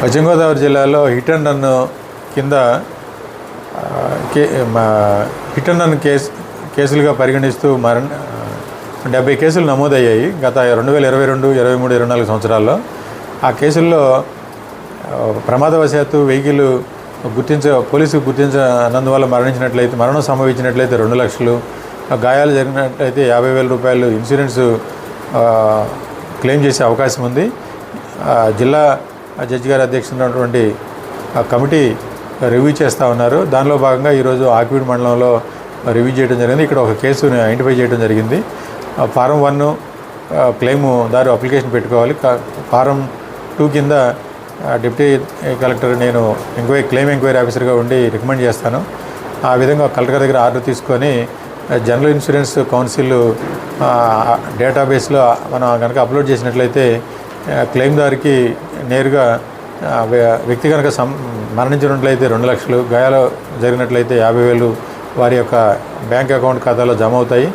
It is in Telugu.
పశ్చిమ గోదావరి జిల్లాలో హిట్ అండ్ రన్ కింద కే హిట్ అండ్ రన్ కేసు కేసులుగా పరిగణిస్తూ మరణ డెబ్బై కేసులు నమోదయ్యాయి గత రెండు వేల ఇరవై రెండు ఇరవై మూడు ఇరవై నాలుగు సంవత్సరాల్లో. ఆ కేసుల్లో ప్రమాదవశాత్తు వెహికల్ గుర్తించ పోలీసులు గుర్తించనందువల్ల మరణించినట్లయితే మరణం సంభవించినట్లయితే రెండు లక్షలు ఆ గాయాలు జరిగినట్లయితే యాభై వేల రూపాయలు ఇన్సూరెన్స్ క్లెయిమ్ చేసే అవకాశం ఉంది. జిల్లా ఆ, జడ్జి గారి అధ్యక్షున్నటువంటి ఆ కమిటీ రివ్యూ చేస్తూ ఉన్నారు. దానిలో భాగంగా ఈరోజు ఆక్విడ్ మండలంలో రివ్యూ చేయడం జరిగింది. ఇక్కడ ఒక కేసును ఐడెంటిఫై చేయడం జరిగింది. ఆ ఫారం వన్ క్లెయిమ్ దారు అప్లికేషన్ పెట్టుకోవాలి. ఫారం టూ కింద డిప్యూటీ కలెక్టర్ నేను ఎంక్వైరీ క్లెయిమ్ ఎంక్వైరీ ఆఫీసర్గా ఉండి రికమెండ్ చేస్తాను. ఆ విధంగా కలెక్టర్ దగ్గర ఆర్డర్ తీసుకొని జనరల్ ఇన్సూరెన్స్ కౌన్సిల్ డేటాబేస్లో మనం కనుక అప్లోడ్ చేసినట్లయితే క్లెయిమ్దారికి క్లెయిమ్ దారికి నేరుగా వ్య- వ్యక్తి కనుక సం మరణించినట్లయితే రెండు లక్షలు గాయాలు జరిగినట్లయితే యాభై వేలు వారి యొక్క బ్యాంక్ అకౌంట్ ఖాతాలో జమ అవుతాయి.